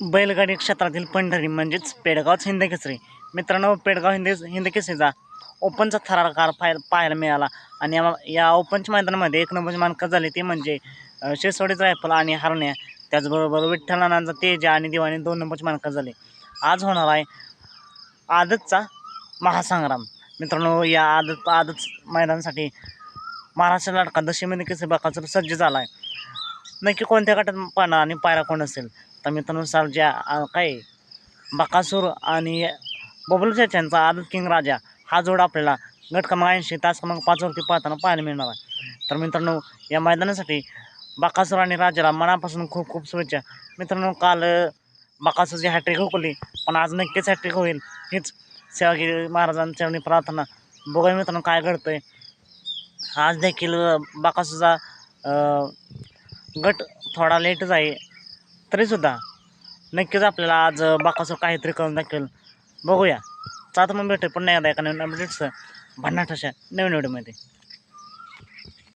बैलगाडी क्षेत्रातील पंढरी म्हणजेच पेडगावच हिंदकेसरी. मित्रांनो पेडगाव हिंद हिंदकेसरीचा ओपनचा थरारकार पाहाय पाहायला मिळाला. आणि या या ओपनच्या मैदानामध्ये एक नंबरची मानकं झाली ती म्हणजे अ, रायफल आणि हरण्या. त्याचबरोबर विठ्ठलानांचा तेजा आणि दिवाणी दोन नंबरची मानकं झाली. आज होणार आहे आदतचा महासंग्राम. मित्रांनो या आदत आदत मैदानासाठी महाराष्ट्र लाटका दशमी केसरी बाकाचा सज्ज झाला आहे नक्की कोणत्या गटात पाहणार आणि पायरा कोण असेल? तर मित्रांनुसार ज्या काय बकासूर आणि बबलूच्या यांचा आदत किंग राजा हा जोड आपल्याला गट क्रमांक ऐंशी तास क्रमांक पाचवरती पाहताना पाहायला मिळणार आहे. तर मित्रांनो या मैदानासाठी बकासूर आणि राजाला मनापासून खूप खूप शुभेच्छा. मित्रांनो काल बाकासूरची बकासूरची हॅट्रिक हुकली पण आज नक्कीच हॅट्रिक होईल. हीच सेवागिरी महाराजांच्या प्रार्थना. बघूया मित्रांनो काय घडतंय. आज देखील बाकासूरचा गट थोडा लेटच आहे. तरीसुद्धा नक्कीच आपल्याला आज बाकासो काहीतरी करून दाखवेल. बघूया. चालतं मग भेटेल पुन्हा एकदा एका नवीन अपडेट्स भन्नाट अशा नवीन व्हिडिओमध्ये